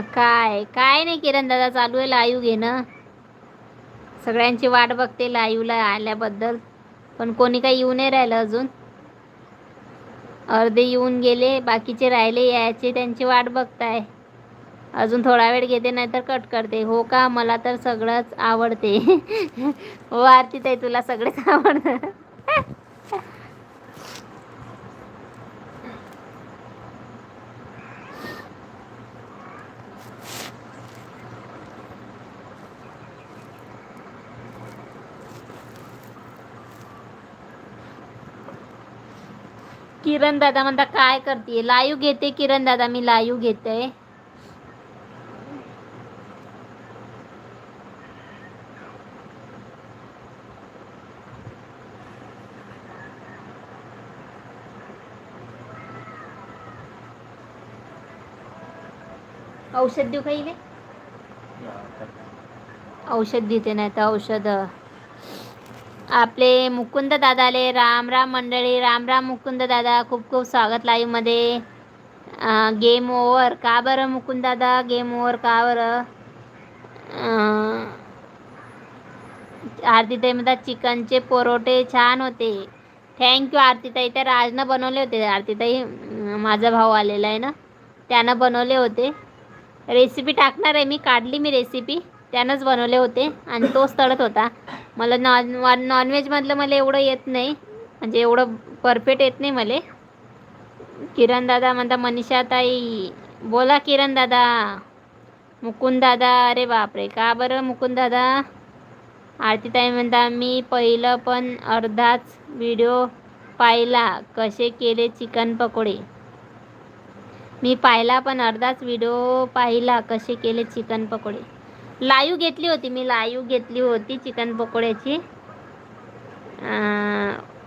काय काय नाही किरण दादा चालू आहे लाईव्ह घेणं. सगळ्यांची वाट बघते लाईव्हला आल्याबद्दल. पण कोणी काही येऊ नाही राहिलं अजून. अर्धे येऊन गेले बाकीचे राहिले यायचे त्यांची वाट बघताय. अजून थोडा वेळ घेते नाहीतर कट करते. हो का? मला तर सगळंच आवडते. हो आरती ताई तुला सगळेच आवडतं. किरण दादा म्हणता काय करते लाईव्ह घेते किरण दादा मी लाईव्ह घेते. औषध देऊ काही? औषध देते नाही तर औषध. आपले मुकुंद दादाले राम राम मंडळी राम राम मुकुंद दादा खूप खूप स्वागत लाईव्हमध्ये गेम ओवर का बरं मुकुंद दादा? गेम ओवर का बरं? आरतीताई म्हणतात चिकनचे पोरोटे छान होते. थँक्यू आरतीताई. त्या राजनं बनवले होते. आरतीताई माझा भाऊ आलेला आहे ना? त्यानं बनवले होते. रेसिपी टाकणार आहे मी. काढली मी रेसिपी त्यानंच बनवले होते आणि तोच तळत होता. मला नॉन नॉनव्हेजमधलं मला एवढं येत नाही. म्हणजे एवढं परफेक्ट येत नाही मला. किरण दादा म्हणता मनीषा ताई बोला किरण दादा. मुकुंद दादा अरे बापरे का बरं मुकुंद दादा? आरतीताई म्हणता मी पहिलं पण अर्धाच व्हिडिओ पाहिला. कसे केले चिकन पकोडे? मी पाहिला पण अर्धाच व्हिडिओ पाहिला. कसे केले चिकन पकोडे? लाईव्ह घेतली होती मी लाईव्ह घेतली होती चिकन पकोड्याची.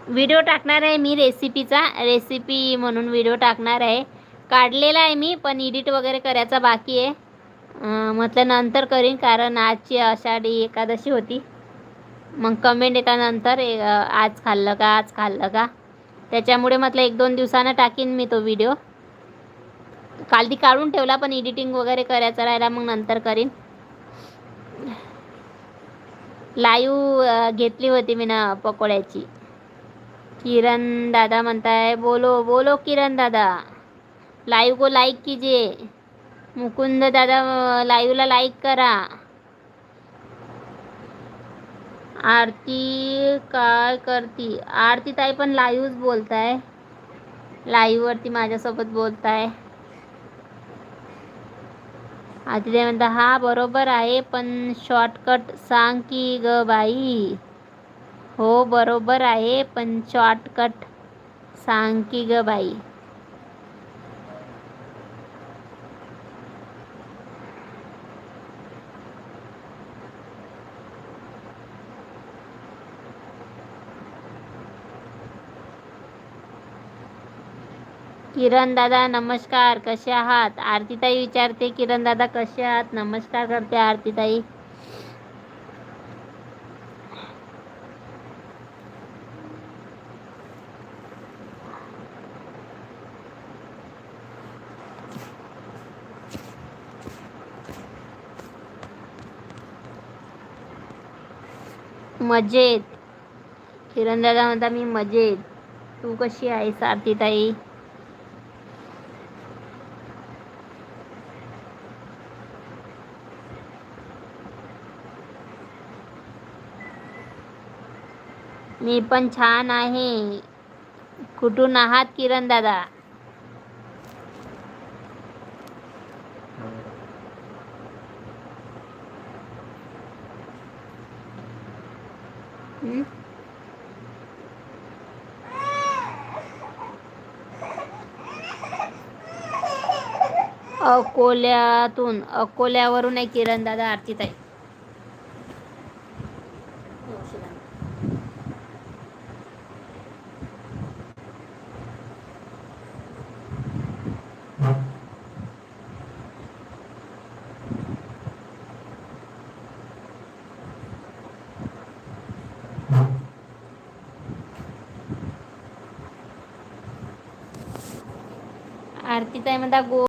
व्हिडिओ टाकणार आहे मी रेसिपीचा रेसिपी म्हणून व्हिडिओ टाकणार आहे. काढलेला आहे मी पण एडिट वगैरे करायचा बाकी आहे. म्हटलं नंतर करीन कारण आजची आषाढी एकादशी होती. मग कमेंट येतात नंतर ए- आज खाल्लं का आज खाल्लं का? त्याच्यामुळे म्हटलं एक दोन दिवसानं टाकीन मी तो व्हिडिओ काल ती काढून ठेवला पण एडिटिंग वगैरे करायचं राहिला मग नंतर करीन. लाईव्ह घेतली होती मी ना पकोड्याची. किरण दादा म्हणताय बोलो बोलो किरण दादा. लाईव्ह को लाईक कीजिए. मुकुंद दादा लाईव्हला लाईक करा. आरती काय करती? आरती ताई पण लाईव्हच बोलताय. लाईव्हवरती माझ्यासोबत बोलताय. आता ते म्हणता हा बरोबर आहे पण शॉर्टकट सांग की ग बाई. हो बरोबर आहे पण शॉर्टकट सांग की ग बाई. किरण दादा नमस्कार. कसे आहात? आरतीताई विचारते किरण दादा कसे आहात? नमस्कार करते आरतीताई. मजेत. किरण दादा म्हणता मी मजेत. तू कशी आहेस आरतीताई? मी पण छान आहे. कुठून आहात किरण दादा? अकोल्यातून अकोल्यावरून आहे किरण दादा आरतीताई आरतीताई म्हणता गो